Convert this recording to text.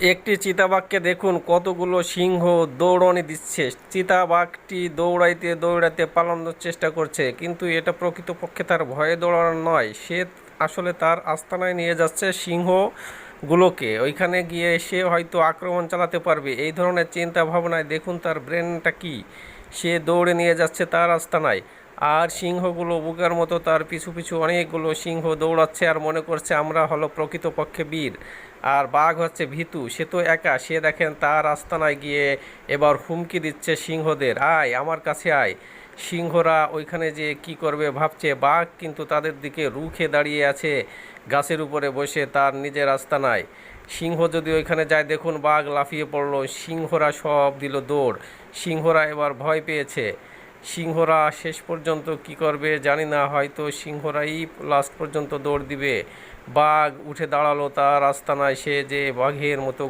একটি চিতাবাঘকে দেখুন, কতগুলো সিংহ দৌড়নি দিচ্ছে। চিতাবাঘটি দৌড়াইতে দৌড়াইতে পালানোর চেষ্টা করছে, কিন্তু এটা প্রকৃতপক্ষে তার ভয়ে দৌড়ানো নয়। সে আসলে তার আস্তানায় নিয়ে যাচ্ছে সিংহগুলোকে। ওইখানে গিয়ে সে হয়তো আক্রমণ চালাতে পারবে। এই ধরনের চিন্তা ভাবনায় দেখুন তার ব্রেনটা কি। সে দৌড়ে নিয়ে যাচ্ছে তার আস্তানায়। আর সিংহগুলো বুকার মতো তার পিছু পিছু অনেকগুলো সিংহ দৌড়াচ্ছে আর মনে করছে আমরা হলো প্রকৃতপক্ষে বীর। আর বাঘ হচ্ছে ভীতু, সে তো একা। সে দেখেন তার আস্তানায় গিয়ে এবার হুমকি দিচ্ছে সিংহদের। আয়, আমার কাছে আয়। সিংহরা ওইখানে যে কি করবে ভাবছে, বাঘ কিন্তু তাদের দিকে রুখে দাঁড়িয়ে আছে গাছের উপরে বসে তার নিজের আস্তানায়। সিংহ যদি ওইখানে যায়, দেখুন বাঘ লাফিয়ে পড়ল। সিংহরা সব দিল দৌড়। সিংহরা এবার ভয় পেয়েছে। সিংহরা শেষ পর্যন্ত কি করবে জানি না, হয়তো সিংহরাই লাস্ট পর্যন্ত দৌড় দিবে। বাঘ উঠে দাঁড়াল তার আস্তানায়, সে যে বাঘের মতো